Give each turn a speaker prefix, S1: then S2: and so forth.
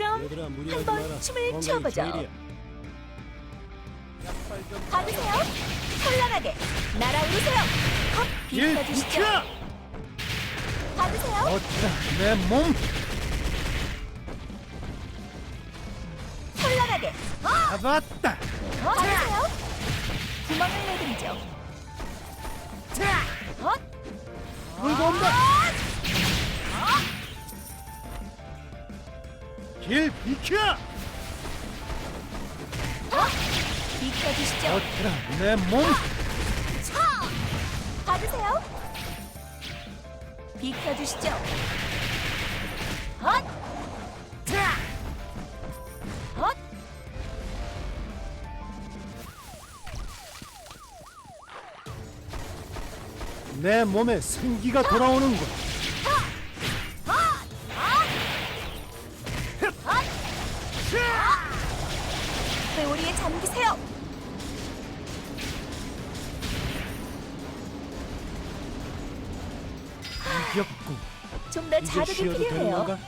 S1: 그럼 한번. 춤을 춰보죠. 받으세요. 선량하게 날아오르세요. 비켜 주시죠.
S2: 비켜!
S1: 받으세요.
S2: 어쩌라 내몸
S1: 선량하게
S2: 잡았다
S1: 받으세요. 구멍을 내드리죠. 헛
S2: 물고 온다 길 비켜!
S1: 비켜주시죠.
S2: 어쩌라 내몸
S1: 받으세요. 비켜주시죠. 헛! 헛!
S2: 내 몸에 생기가 돌아오는군
S1: 회오리에 잠기세요.
S2: 이겼군
S1: 좀더
S3: 이제
S1: 자극이
S3: 쉬어도 되는
S1: 필요해요.
S3: 건가?